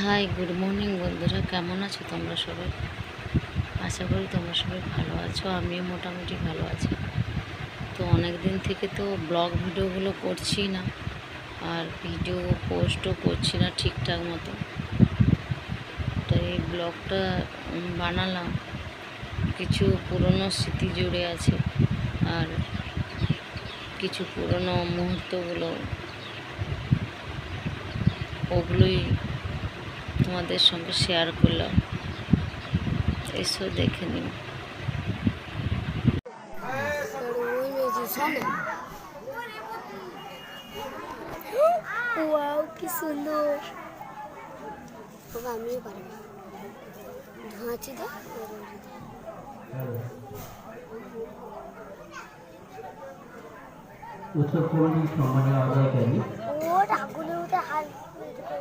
Hi good morning বন্ধুরা। কেমন আছো তোমরা সবাই? আশা করি তোমরা সবাই ভালো আছো, আমিও মোটামুটি ভালো আছি। তো অনেক দিন থেকে তো ব্লগ ভিডিওগুলো করছি না, আর ভিডিও পোস্টও করছি না ঠিকঠাক মতো। তো এই ব্লগটা বানালাম। কিছু পুরনো স্মৃতি জুড়ে আছে, আর কিছু পুরনো মুহূর্তগুলো, ওগুলোই তোমাদের সঙ্গে শেয়ার করলাম। এসো দেখে নিও। ওয়াও কি সুন্দর। বাবা আমিও পারব। ধাঁচি দে সম্মানীয় আদায়কারী ও হাল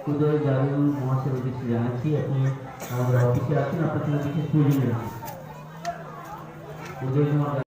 উদয় জারুল মহাশয়ের উদ্দেশ্যে জানাচ্ছি আপনি আমাদের অফিসে আছেন আপনার জন্য বিশেষ প্রয়োজন রয়েছে উদয় কুমার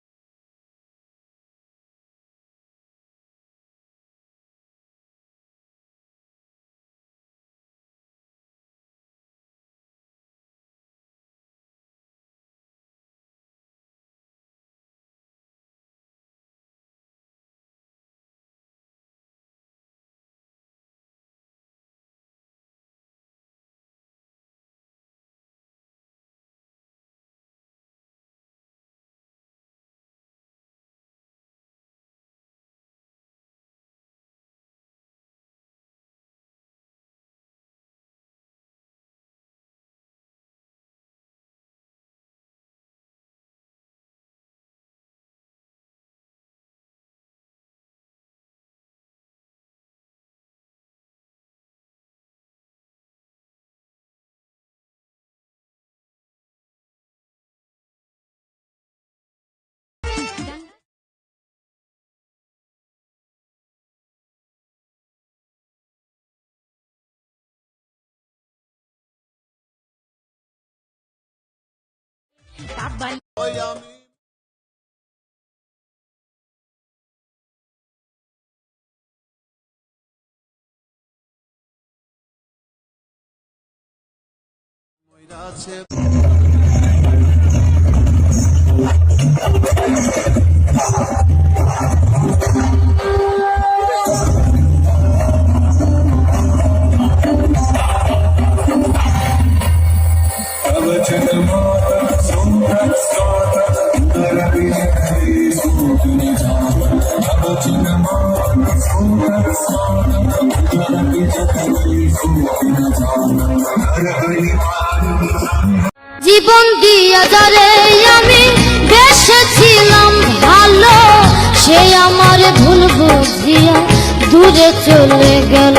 I'm it. জীবন দিয়া যারে আমি বেসেছিলাম ভালো সে আমার ভুল বুঝিয়া দূরে চলে গেল।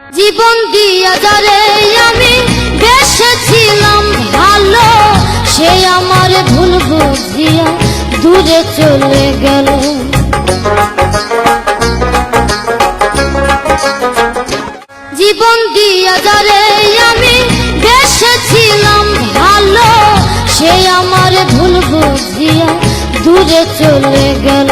জীবন দিয়া যারে আমি বেসেছিলাম ভালো, সে আমার ভুল বুঝিয়া দূরে চলে গেল। জীবন দিয়া যারে আমি বেসেছিলাম ভালো, সে আমার ভুল বুঝিয়া দূরে চলে গেল।